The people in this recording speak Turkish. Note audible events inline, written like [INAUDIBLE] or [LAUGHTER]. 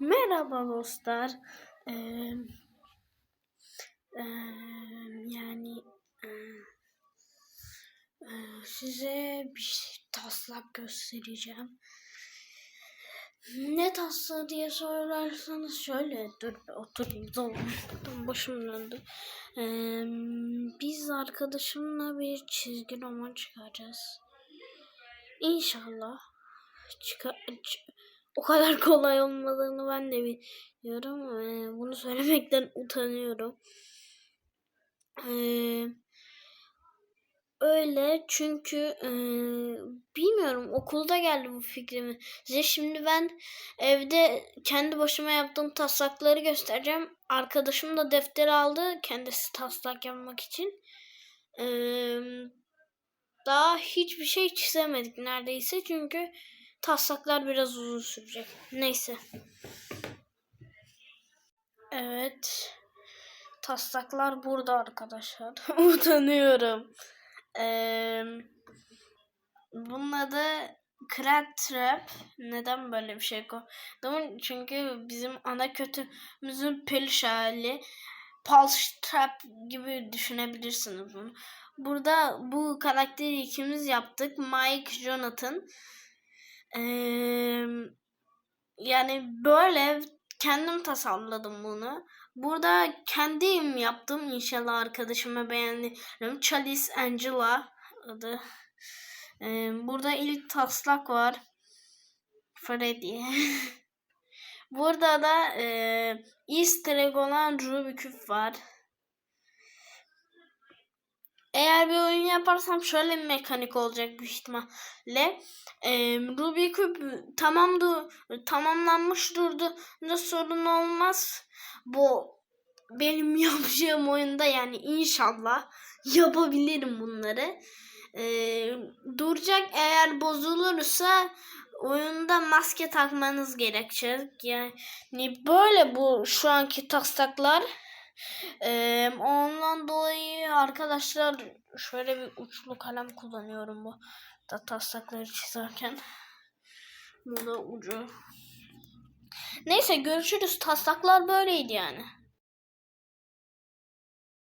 Merhaba dostlar. Ee, e, yani e, size bir taslak göstereceğim. Ne taslağı diye sorarsanız şöyle dur oturayım zaman başım döndü. Ee, biz arkadaşımla bir çizgi roman çıkaracağız. İnşallah çıkar o kadar [LAUGHS] kolay olmadığını ben de biliyorum. Ee, bunu söylemekten utanıyorum. Ee, öyle çünkü e, bilmiyorum okulda geldi bu fikrimi. Size şimdi ben evde kendi başıma yaptığım taslakları göstereceğim. Arkadaşım da defteri aldı kendisi taslak yapmak için. Ee, daha hiçbir şey çizemedik neredeyse çünkü taslaklar biraz uzun sürecek. Neyse. Evet. Taslaklar burada arkadaşlar. [LAUGHS] Utanıyorum. Ee, bunun adı Crack Trap. Neden böyle bir şey koydum? Çünkü bizim ana kötümüzün peluş hali. Pulse Trap gibi düşünebilirsiniz bunu. Burada bu karakteri ikimiz yaptık. Mike Jonathan. Yani böyle kendim tasarladım bunu. Burada kendim yaptım. İnşallah arkadaşıma beğenirim. Chalice Angela adı. Ee, burada ilk taslak var. Freddy. [LAUGHS] burada da e, Easter egg olan var. Eğer bir oyun yaparsam şöyle bir mekanik olacak büyük ihtimalle. Ee, Ruby Cube tamamdı, tamamlanmış durdu. Ne sorun olmaz. Bu benim [LAUGHS] yapacağım oyunda yani inşallah yapabilirim bunları. Ee, duracak eğer bozulursa oyunda maske takmanız gerekecek. Yani böyle bu şu anki taslaklar. Ee, ondan dolayı arkadaşlar şöyle bir uçlu kalem kullanıyorum bu da taslakları çizerken. Bu da ucu. Neyse görüşürüz. Taslaklar böyleydi yani.